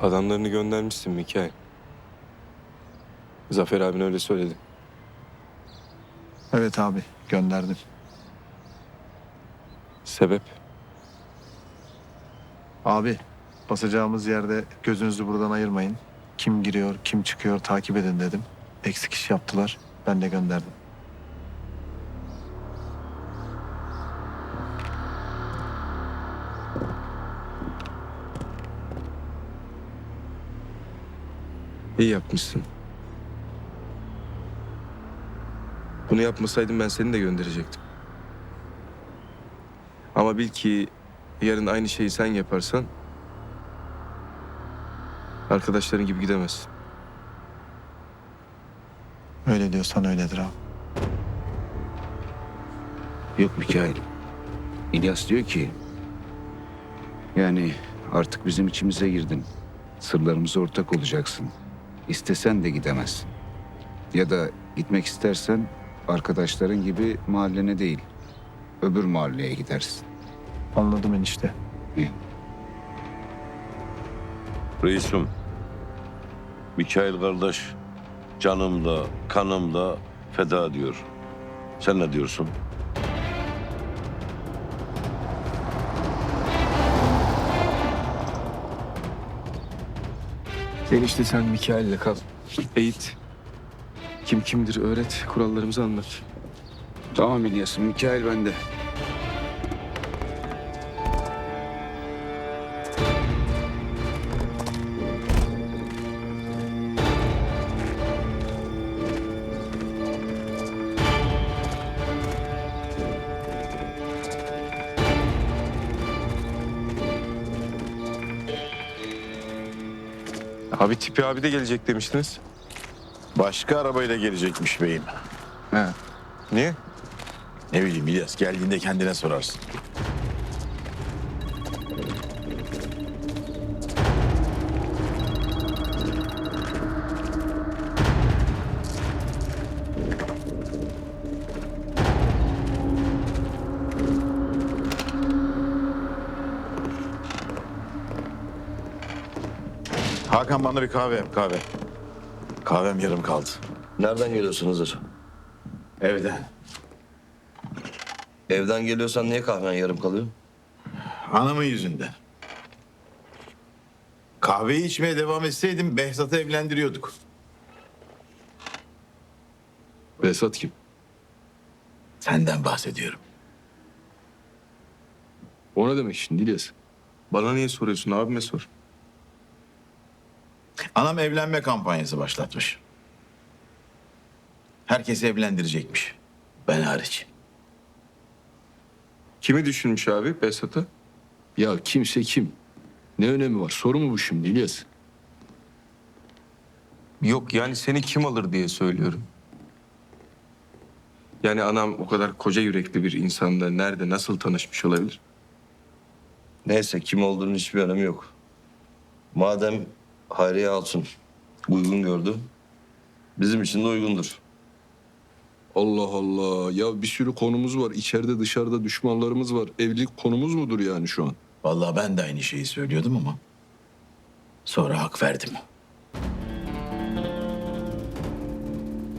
Adamlarını göndermişsin Mikael. Zafer abin öyle söyledi. Evet abi gönderdim. Sebep? Abi basacağımız yerde gözünüzü buradan ayırmayın. Kim giriyor, kim çıkıyor takip edin dedim. Eksik iş yaptılar. Ben de gönderdim. İyi yapmışsın. Bunu yapmasaydım ben seni de gönderecektim. Ama bil ki yarın aynı şeyi sen yaparsan arkadaşların gibi gidemezsin. Öyle diyorsan öyledir abi. Yok Mikail. İlyas diyor ki... Yani artık bizim içimize girdin. Sırlarımıza ortak olacaksın. İstesen de gidemezsin. Ya da gitmek istersen arkadaşların gibi mahallene değil, öbür mahalleye gidersin. Anladım enişte. Reisum, Mikail kardeş canımda, kanımda feda diyor. Sen ne diyorsun? Enişte sen Mikail'le kal. Eğit. Kim kimdir öğret. Kurallarımızı anlat. Tamam İlyas'ım, Mikail bende. Abi Tipi abi de gelecek demiştiniz. Başka arabayla gelecekmiş beyim. He. Niye? Ne bileyim İlyas geldiğinde kendine sorarsın. Hakan bana bir kahve yap kahve. Kahvem yarım kaldı. Nereden geliyorsun Hızır? Evden. Evden geliyorsan niye kahven yarım kalıyor? Anamın yüzünden. Kahveyi içmeye devam etseydim Behzat'ı evlendiriyorduk. Vesat kim? Senden bahsediyorum. O ne demek şimdi İlyas? Bana niye soruyorsun? Abime sor. Anam evlenme kampanyası başlatmış. Herkesi evlendirecekmiş. Ben hariç. Kimi düşünmüş abi Besat'ı? Ya kimse kim? Ne önemi var? Soru mu bu şimdi İlyas? Yok yani seni kim alır diye söylüyorum. Yani anam o kadar koca yürekli bir insanda nerede nasıl tanışmış olabilir? Neyse kim olduğunun hiçbir önemi yok. Madem Hayriye Altun uygun gördü, bizim için de uygundur. Allah Allah. Ya bir sürü konumuz var. İçeride dışarıda düşmanlarımız var. Evlilik konumuz mudur yani şu an? Vallahi ben de aynı şeyi söylüyordum ama sonra hak verdim.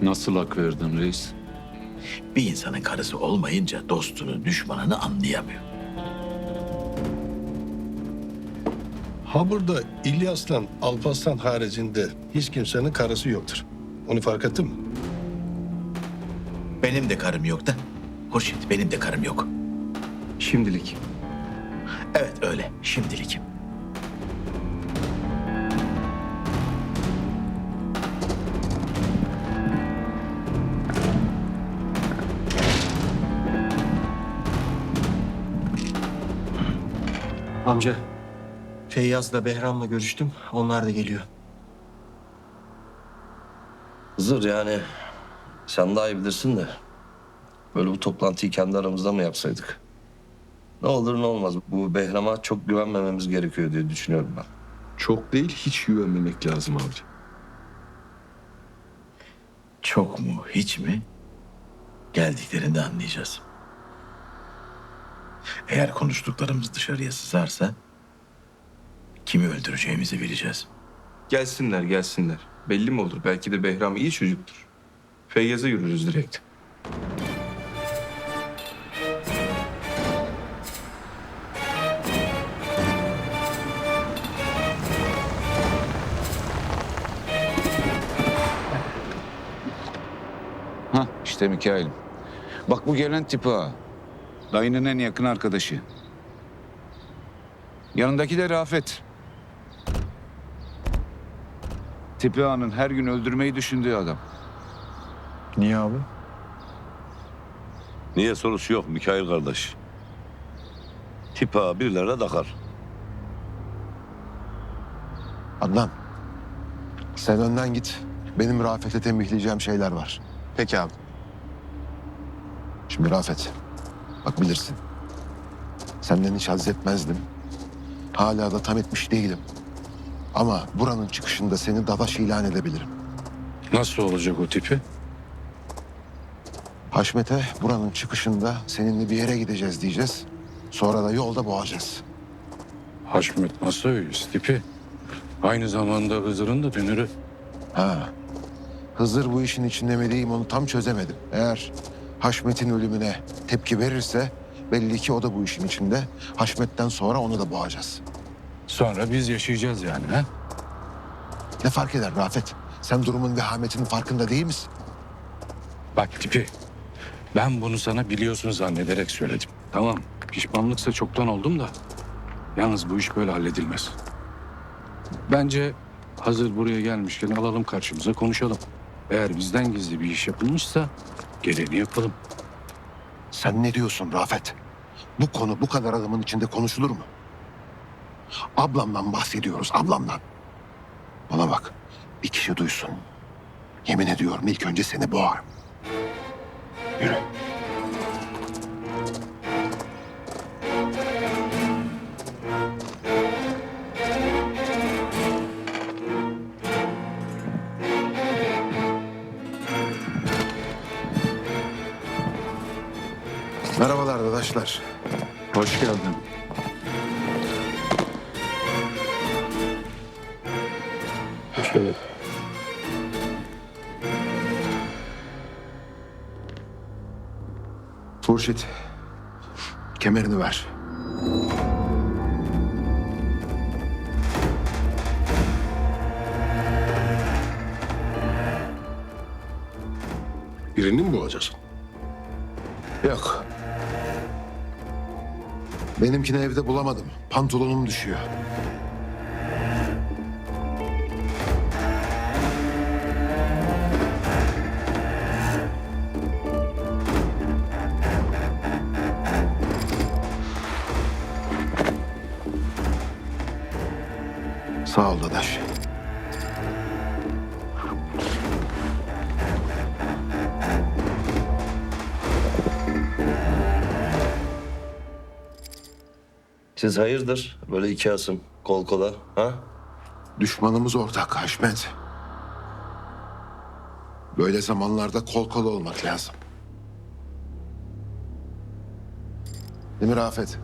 Nasıl hak verdin reis? Bir insanın karısı olmayınca dostunu, düşmanını anlayamıyor. Ha burada İlyas'la Alparslan haricinde hiç kimsenin karısı yoktur. Onu fark ettin mi? Benim de karım yok da. Hurşit benim de karım yok. Şimdilik. Evet öyle şimdilik. Amca, Feyyaz'la Behram'la görüştüm. Onlar da geliyor. Hızır yani sen daha iyi bilirsin de böyle bu toplantıyı kendi aramızda mı yapsaydık? Ne olur ne olmaz. Bu Behram'a çok güvenmememiz gerekiyor diye düşünüyorum ben. Çok değil hiç güvenmemek lazım abi. Çok mu hiç mi? Geldiklerinde anlayacağız. Eğer konuştuklarımız dışarıya sızarsa Kimi öldüreceğimizi bileceğiz. Gelsinler gelsinler. Belli mi olur? Belki de Behram iyi çocuktur. Feyyaz'a yürürüz direkt. Ha işte Mikail'im. Bak bu gelen tipi ha. Dayının en yakın arkadaşı. Yanındaki de Rafet. Tipi Ağa'nın her gün öldürmeyi düşündüğü adam. Niye abi? Niye sorusu yok Mikail kardeş. Tipa birilerine takar. Adnan. Sen önden git. Benim Rafet'e tembihleyeceğim şeyler var. Peki abi. Şimdi Rafet. Bak bilirsin. Senden hiç haz etmezdim. Hala da tam etmiş değilim. Ama buranın çıkışında seni dadaş ilan edebilirim. Nasıl olacak o tipi? Haşmet'e buranın çıkışında seninle bir yere gideceğiz diyeceğiz. Sonra da yolda boğacağız. Haşmet nasıl öyüz tipi? Aynı zamanda Hızır'ın da dönürü. Ha. Hızır bu işin içinde mi diyeyim onu tam çözemedim. Eğer Haşmet'in ölümüne tepki verirse belli ki o da bu işin içinde. Haşmet'ten sonra onu da boğacağız. Sonra biz yaşayacağız yani ha? Ne fark eder Rafet? Sen durumun vehametinin farkında değil misin? Bak tipi. Ben bunu sana biliyorsun zannederek söyledim. Tamam. Pişmanlıksa çoktan oldum da. Yalnız bu iş böyle halledilmez. Bence hazır buraya gelmişken alalım karşımıza konuşalım. Eğer bizden gizli bir iş yapılmışsa gereğini yapalım. Sen ne diyorsun Rafet? Bu konu bu kadar adamın içinde konuşulur mu? Ablamdan bahsediyoruz, ablamdan. Bana bak, bir kişi duysun. Yemin ediyorum ilk önce seni boğarım. Yürü. Merhabalar arkadaşlar. Hoş geldin. Hurşit, kemerini ver. Birini mi boğacağız? Yok. Benimkini evde bulamadım. Pantolonum düşüyor. Sağ ol Dadaş. Siz hayırdır böyle iki asım kol kola ha? Düşmanımız ortak Haşmet. Böyle zamanlarda kol kol olmak lazım. Değil mi Rafet?